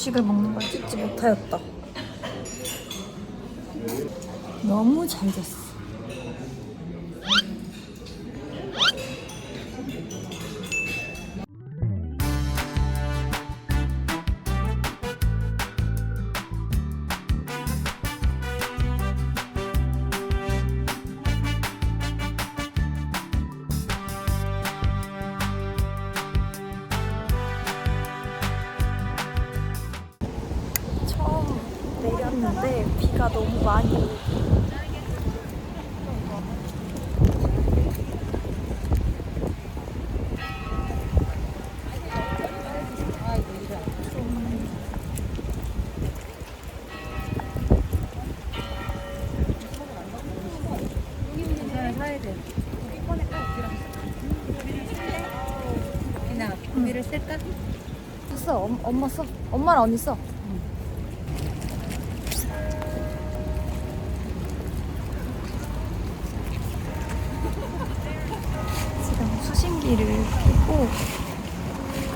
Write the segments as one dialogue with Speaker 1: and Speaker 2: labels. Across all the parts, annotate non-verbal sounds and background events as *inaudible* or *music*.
Speaker 1: 조식을 먹는 걸 찍지 못하였다. 너무 잘 잤어. 많이.
Speaker 2: 쓸까?
Speaker 1: 써 엄, 엄마 써. 엄마랑 언니 써 수신기를 켜고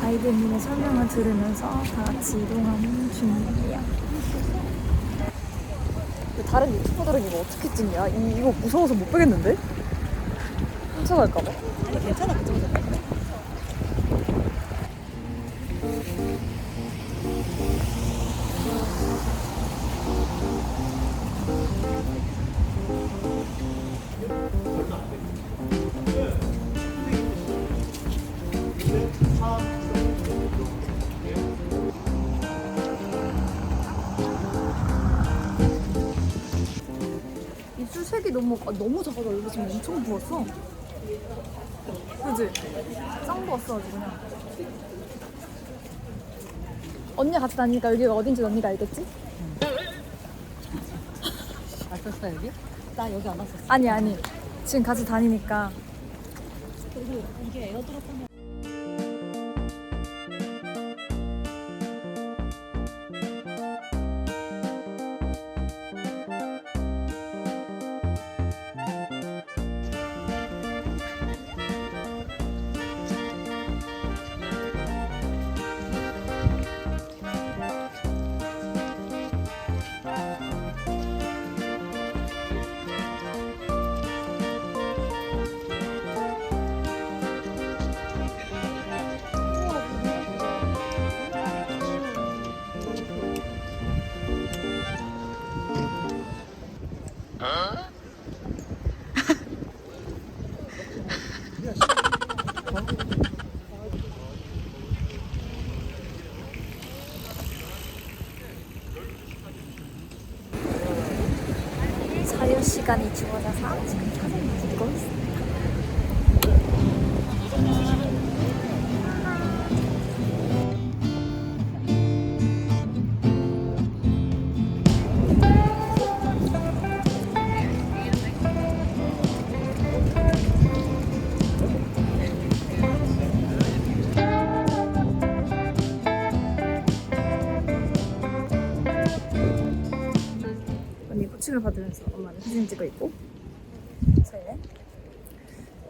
Speaker 1: 가이드님의 설명을 들으면서 다 같이 이동하는 중이에요 다른 유튜버들은 이거 어떻게 찍냐? 이, 이거 무서워서 못 빼겠는데? 훔쳐갈까봐
Speaker 2: 아니 괜찮아 그 정도.
Speaker 1: 입 너무 아, 너무 작아서 여기 지금 엄청 부었어. 그지? 짱 부었어 아주 그냥. 언니 같이 다니니까 여기가 어딘지 언니가 알겠지?
Speaker 2: 왔었어 여기? 나 여기 안 왔었어.
Speaker 1: 아니 아니 지금 같이 다니니까
Speaker 2: 그리고 이게 에어드롭 하면
Speaker 1: 시간이 주어져서 지금 사진 찍고 있어. 언니 코칭을 받으면서 엄마는 사진 찍고 있고 저희는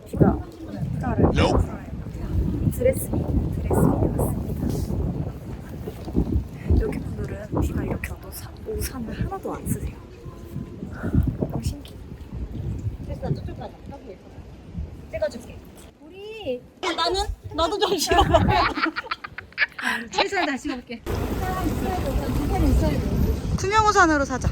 Speaker 1: 비가 오는 프라를 드레스미 드레스미에 왔습니다. 여기 분들은 비가 이렇게 와도 사- 우산을 하나도 안 쓰세요. 너무 신기해.
Speaker 2: 그래서 나 저쪽 가자. 여기 찍어줄게.
Speaker 1: 우리
Speaker 2: 나는 나도 좀 쉬어봐. 최선을 다시 볼게. 투명 우산으로 사자.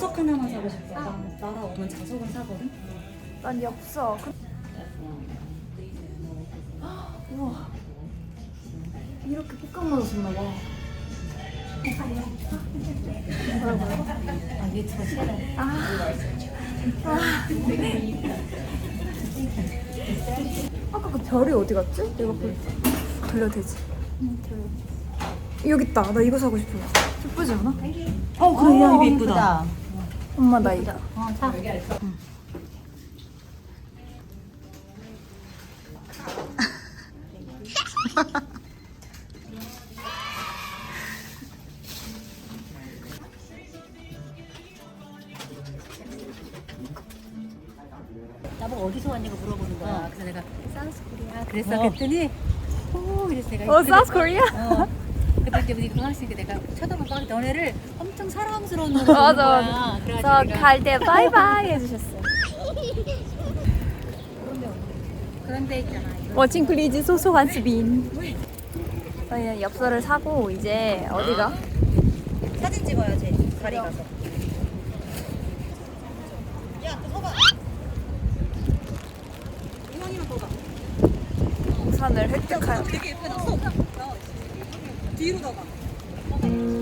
Speaker 3: 자석 하나만 사고 싶어. 나 나라 오면 자석은 사거든.
Speaker 1: 난 엽서. 그... 우와. 이렇게 폭감 맞았었나 봐.
Speaker 3: 아 밑으로 세네.
Speaker 1: 아까 그 별이 어디 갔지? 내가 볼 돌려도 되지? 여기 있다. 나 이거 사고 싶어. 예쁘지 않아?
Speaker 3: 어 그래 이거 이쁘다.
Speaker 1: 엄마 나 이거.
Speaker 3: 어 사. *laughs* 나보고 어디서 왔냐고 물어보는 거야. 그래서 내가 사우스 코리아. 그랬어. 그랬더니 오 그래서 내가
Speaker 1: 어, 사우스 코리아?
Speaker 3: 어. 그때 우리 고등학생 때 내가 쳐다보고 막 너네를 엄청 사랑스러운 *laughs* 눈으로 보는
Speaker 1: 맞아.
Speaker 3: 거야. 그래가지고
Speaker 1: 저
Speaker 3: 내가
Speaker 1: 갈 때 바이바이 해주셨어요.
Speaker 3: 그런 데 있잖아. 이런
Speaker 1: 워칭 플리즈 소소한 스빈. 저희는 엽서를 사고 이제 어디가?
Speaker 3: 사진 찍어야지. 자리 가서.
Speaker 1: 우산을 획득하여.
Speaker 3: 되게 예쁘게 났 어. 뒤로 가봐.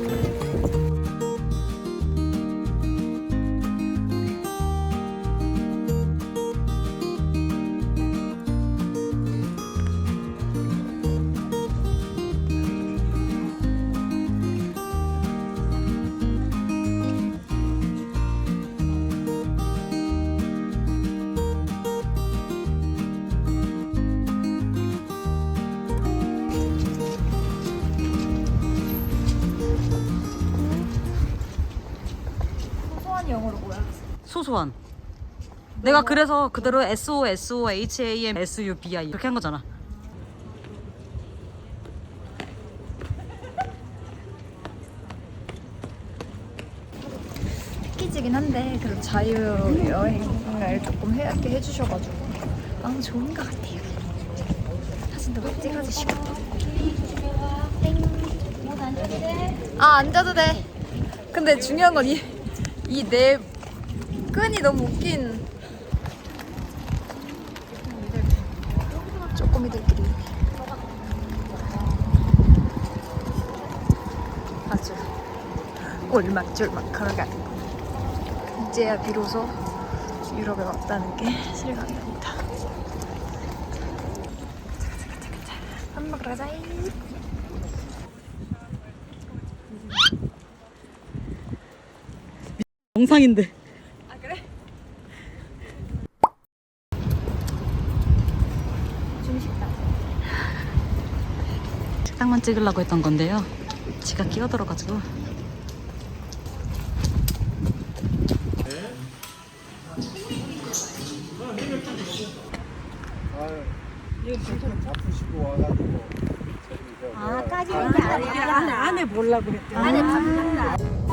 Speaker 1: 소소한.
Speaker 4: 내가 그래서 그대로 S O S O H A M S U B I 이렇게 한 거잖아.
Speaker 1: 패키지긴 한데 그래도 자유 여행을 조금 해게 해주셔가지고 너무 좋은 것 같아요. 사진도 막 찍어주시고. 아 앉아도 돼. 근데 중요한 건 이 이내 끈이 너무 웃긴. 쪼꼬미들끼리 아주 올막졸막 걸어가는 이제야 비로소 유럽에 왔다는 게 실감납니다. 밥 먹으러 가자.
Speaker 4: 영상인데.
Speaker 1: 아 그래? 중식당.
Speaker 4: 식당만 찍으려고 했던 건데요. 지가 끼어들어가지고.
Speaker 3: 아, 까지는 게 아니라 안에 안에 보려고 그랬대. 안에 담는다.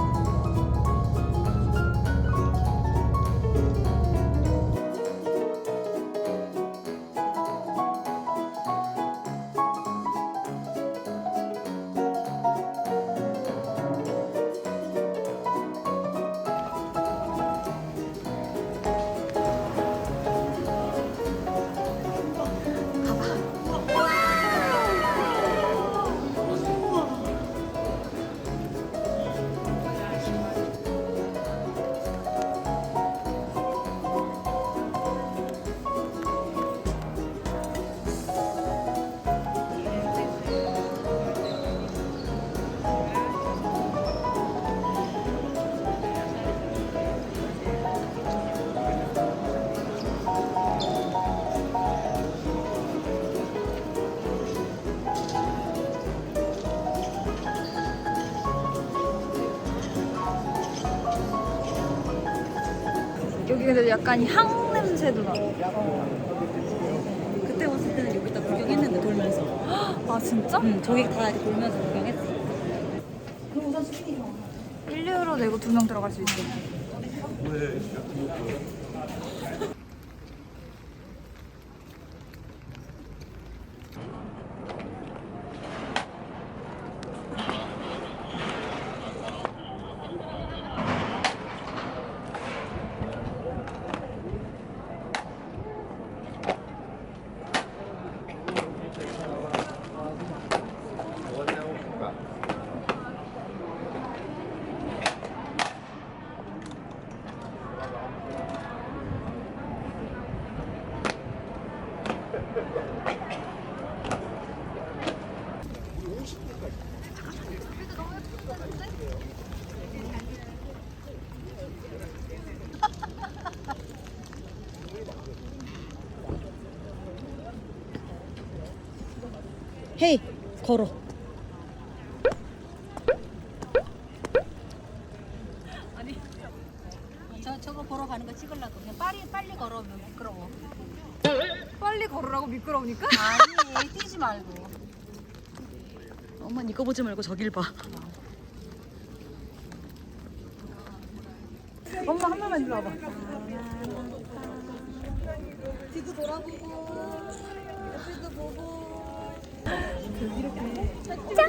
Speaker 1: 근데 약간 향 냄새도 나.
Speaker 3: 그때 왔을 때는 여기다 구경했는데 돌면서.
Speaker 1: 아 진짜?
Speaker 3: 응, 저기 다 이렇게 돌면서 구경했어.
Speaker 1: 1유로 내고 두 명 들어갈 수 있어.
Speaker 2: 헤이 걸어
Speaker 3: 저 저거 보러 가는 거 찍으려고 그냥 빨리 빨리 걸어오면 부끄러워.
Speaker 1: 빨리 걸으라고 미끄러우니까?
Speaker 3: 아니 뛰지 말고.
Speaker 2: 엄마 이거 보지 말고 저길 봐
Speaker 1: 엄마 한 번만 일로 와봐.
Speaker 3: 뒤도 돌아보고 옆에도 보고.
Speaker 2: 사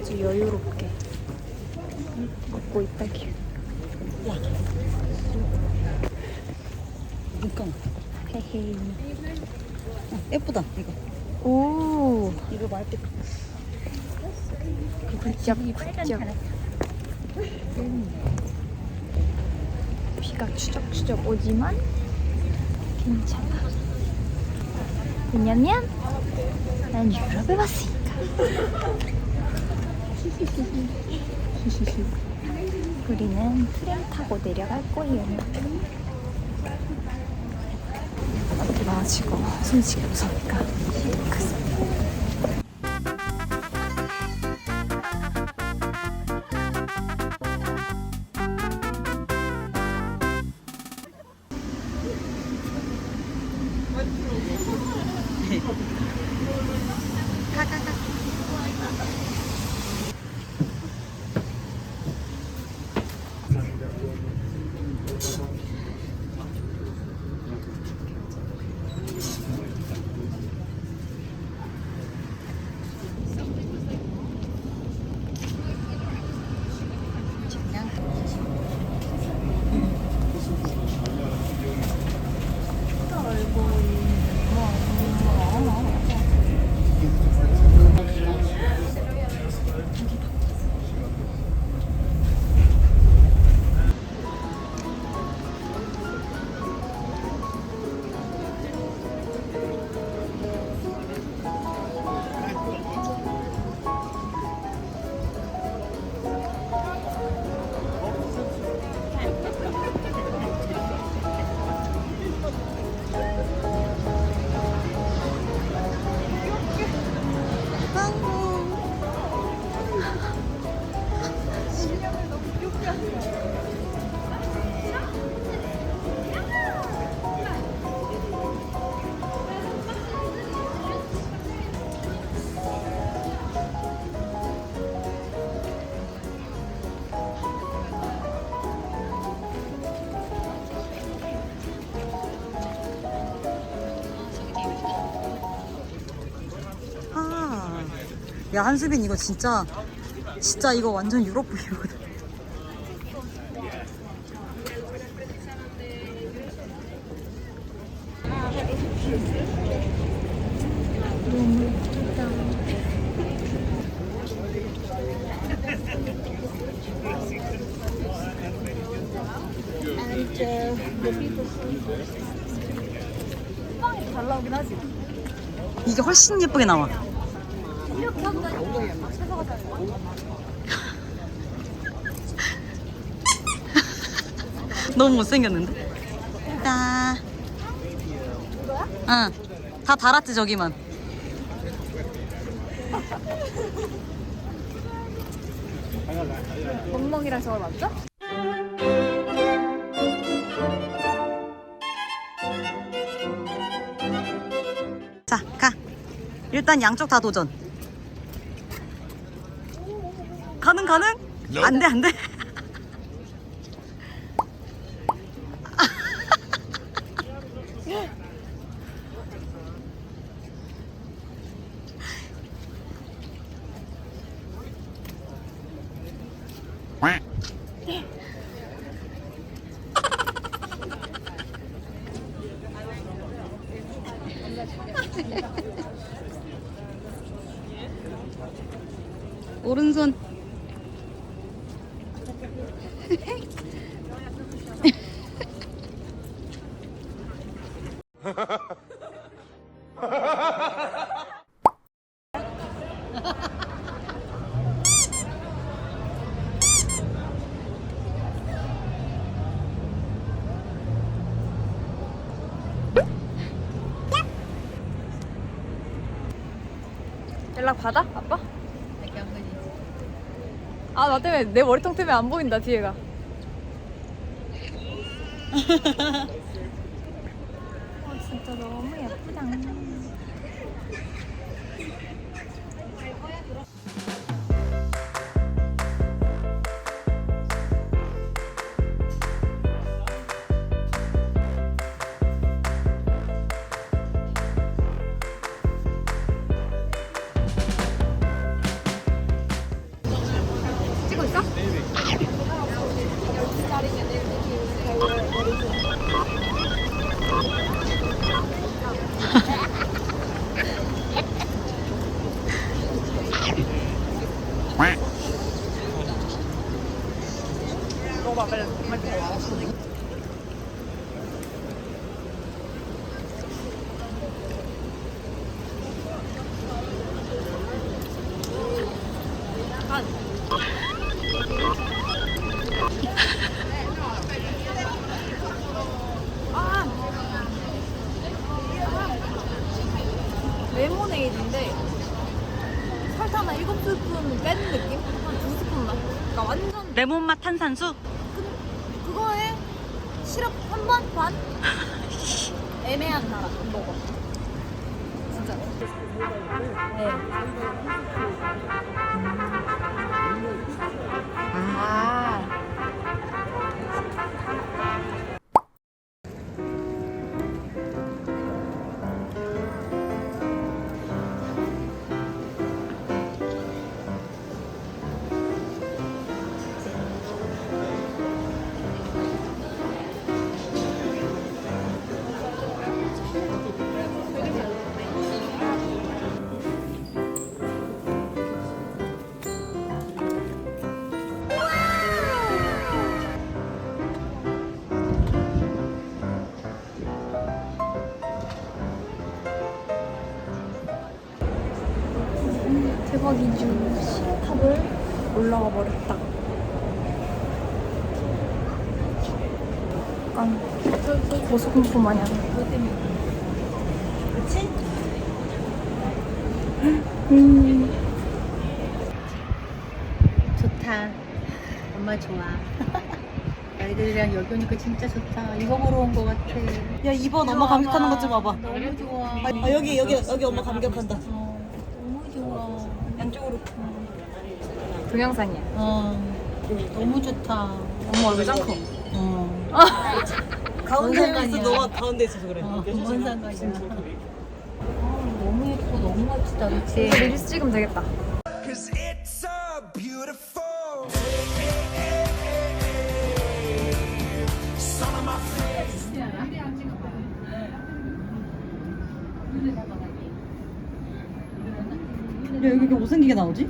Speaker 1: 아주 여유롭게 걷고 있다 길.
Speaker 2: 눈감
Speaker 1: 헤헤이.
Speaker 2: 예쁘다 이거
Speaker 1: 오.
Speaker 2: 이거 말때
Speaker 1: 굿잡 굿잡. 비가 추적추적 오지만 괜찮아. 왜냐면 난 유럽에 왔으니까. *laughs* 우리는 트램 타고 내려갈 거예요. 어디 나와지고 숨쉬기 무서우니까.
Speaker 2: 아, *laughs* 야 한수빈 이거 진짜 진짜 이거 완전 유럽
Speaker 1: 하지.
Speaker 2: 이게 훨씬 예쁘게 나와. *laughs* 너무 못생겼는데? 따. 응. 다 달았지 저기만. *laughs*
Speaker 1: 멍멍이랑 저걸 맞죠?
Speaker 2: 자, 가. 일단 양쪽 다 도전. 가능 가능? 안 돼, 안 돼.
Speaker 3: 오른손.
Speaker 1: 연락 받아? 아빠? 아나 때문에 내 머리통 때문에 안 보인다 뒤에가 아 *laughs* 진짜 너무 예쁘다 애매한 나라 먹어. 진짜. 네. 대박이죠. 신탑을 올라가 버렸다. 약간 고소공포 마냥.
Speaker 3: 그치?
Speaker 1: 음.
Speaker 3: 좋다. 엄마 좋아. *laughs* 아이들이랑 여기 오니까 진짜 좋다. 이거 보러 온 거 같아.
Speaker 2: 야 2번 엄마 감격하는 것 좀 봐봐.
Speaker 3: 너무 좋아.
Speaker 2: 아 여기 여기 여기 엄마 감격한다.
Speaker 3: 어, 너무 좋아.
Speaker 2: 안쪽으로.
Speaker 1: 동영상이야.
Speaker 3: 어, 너무 좋다.
Speaker 1: 엄마 얼굴 짱 커.
Speaker 3: 어, *laughs*
Speaker 2: 가운데 있어
Speaker 3: 상관이야.
Speaker 2: 너가 가운데 있어서 그래.
Speaker 3: 어, 뭔 상관이야. 어, 너무 예쁘고 너무 멋지다, 그치?
Speaker 1: 릴스 찍으면 되겠다.
Speaker 5: Cause it's so beautiful. Some of my friends.
Speaker 2: 야 여기 이렇게 못생기게 나오지?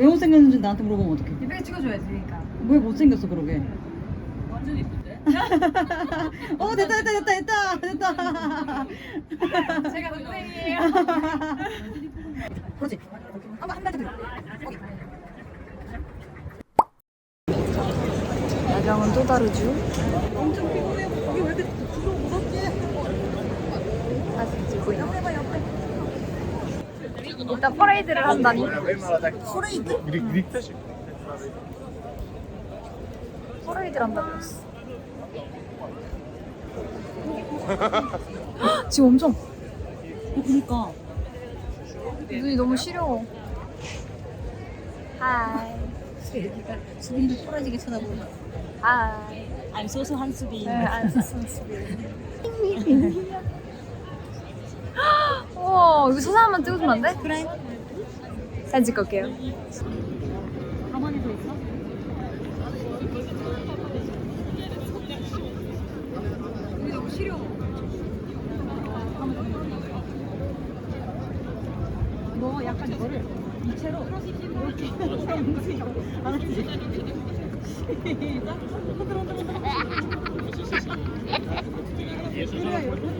Speaker 1: 왜?
Speaker 2: 왜 못생겼는지 나한테 물어보면 어떡해?
Speaker 1: 이쁘게 찍어줘야지, 그러니까.
Speaker 2: 왜 못생겼어 그러게? 완전 이쁜데? *laughs* 어 됐다 됐다 됐다 됐다 됐다. *laughs*
Speaker 1: 제가 동생이에요.
Speaker 2: 그렇지. 한번 한달 들어.
Speaker 1: 야경은 또 다르죠.
Speaker 2: 엄청 피곤해. 여기 왜 이렇게 주로 무섭지?
Speaker 1: 사진 찍고 있는. 일단 퍼레이드를 한다니.
Speaker 2: 소레이드?
Speaker 1: 퍼레이드를 한다고 했어. *laughs* 지금 엄청
Speaker 2: 그니까.
Speaker 1: 눈이 너무 시려워. 하이.
Speaker 3: 수빈도 토라지게 쳐다보고.
Speaker 1: 하이.
Speaker 2: I'm so so 한수빈.
Speaker 1: 네, 안 썼어. *laughs* 우와 여기 사진 한번 찍어주면 안 돼?
Speaker 3: 그래
Speaker 1: 사진 찍고 올게요
Speaker 3: 가만히 더 있어?
Speaker 1: 여기 너무 시려 너
Speaker 2: 약간 너를 이 채로 이렇게 안 하지? 시작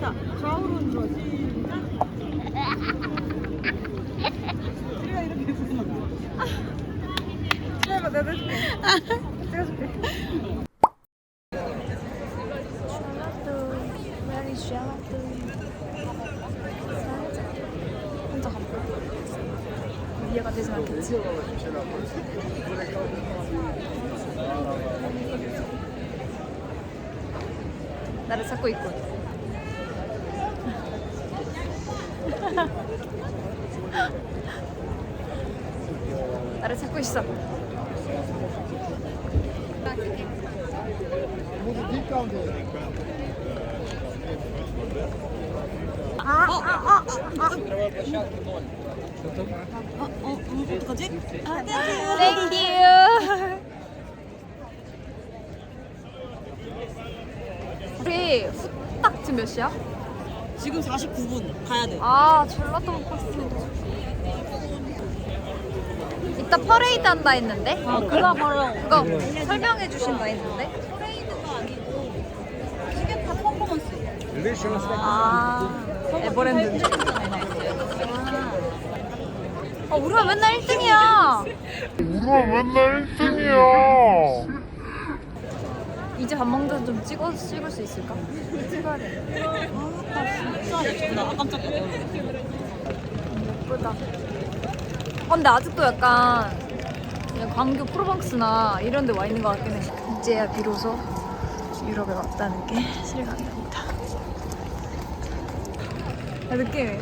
Speaker 2: 자 좌우로 흔들어 시작. *laughs* 우리가 이렇게 해봐 내가 해줄게 찍어줄게 *laughs*
Speaker 1: 메리 샬라또 혼자 가볼까? 이해가 되진 않겠지? 나를 찾고 있군 나를 찾고 있어 Thank you. 우리 후딱 지금 몇 시야?
Speaker 2: 지금 49분 가야 돼
Speaker 1: 아, 졸라또 먹고 있어. 이따 퍼레이드 한다 했는데?
Speaker 2: 아, 그거 바로
Speaker 1: 그거 설명해 주신다 했는데?
Speaker 2: 퍼레이드가 아니고 시계탑 퍼포먼스
Speaker 1: 아, 에버랜드. 아, 우리가 맨날 1등이야.
Speaker 6: 우리가 맨날 1등이야.
Speaker 1: 이제 밥 먹는 좀 찍어 찍을 수 있을까? 찍어야 돼.
Speaker 2: 진짜 예쁘다 깜짝
Speaker 1: 예쁘다. 어, 근데 아직도 약간 그냥 광교 프로방스나 이런 데 와 있는 것 같긴 해. 이제야 비로소 유럽에 왔다는 게 실감납니다. 아, 느낌이.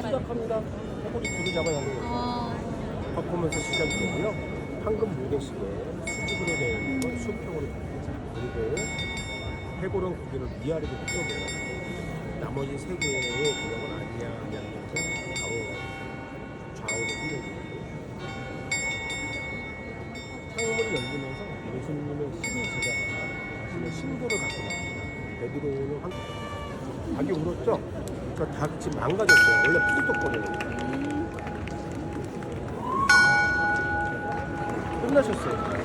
Speaker 7: 시작합니다. 해골이 두개 잡아야 하는 퍼포먼스 시작이 되고요. 황금 모래시계 수직으로 되어 있는 건 수평으로 됩니다. 그리고 해골은 고개를 위아래로 휘어요. 나머지 세 개의 구역은 아니야냐면서 좌우 좌우로 휘어지고 창문이 열리면서 예수님의 신이 제자가 자신의 신도를 갖고 나옵니다. 베드로는 한 닭이 울었죠? 그러니까 닭 지금 망가졌어요. 원래 푸득거려요. 끝나셨어요.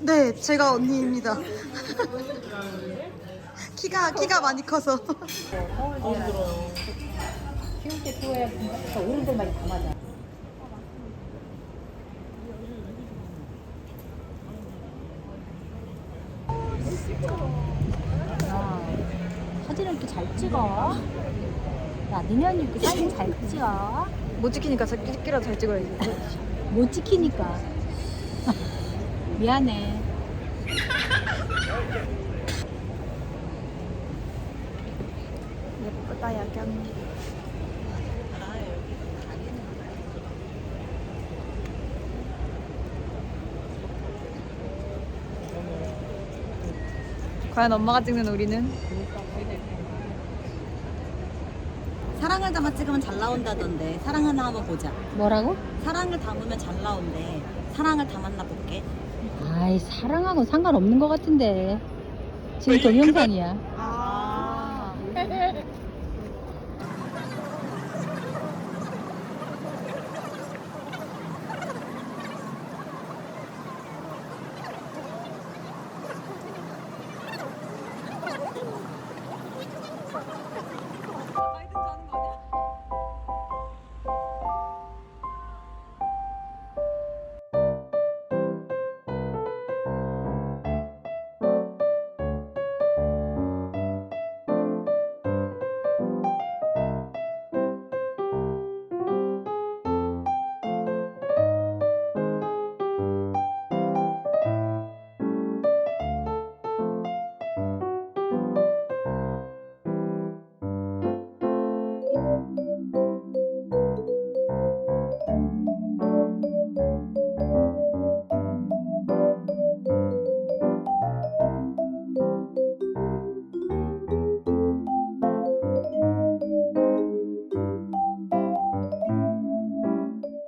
Speaker 2: 네 제가 언니입니다 *laughs* 키가 키가 많이 커서
Speaker 3: 키울 때 키워야 더 오른손만 다 맞아. 야, 사진을 이렇게 잘 찍어. 야, 너년이 이렇게 사진 잘 찍어.
Speaker 1: 못 지키니까 찍기라도 잘 찍어야지.
Speaker 3: 못 찍히니까. 미안해.
Speaker 1: 예쁘다, 야경. 과연 엄마가 찍는 우리는?
Speaker 2: 사랑을 담아 찍으면 잘 나온다던데 사랑 하나 한번 보자
Speaker 3: 뭐라고?
Speaker 2: 사랑을 담으면 잘 나온대 사랑을 담았나 볼게
Speaker 3: 아이, 사랑하고 상관없는 것 같은데. 지금 동영상이야.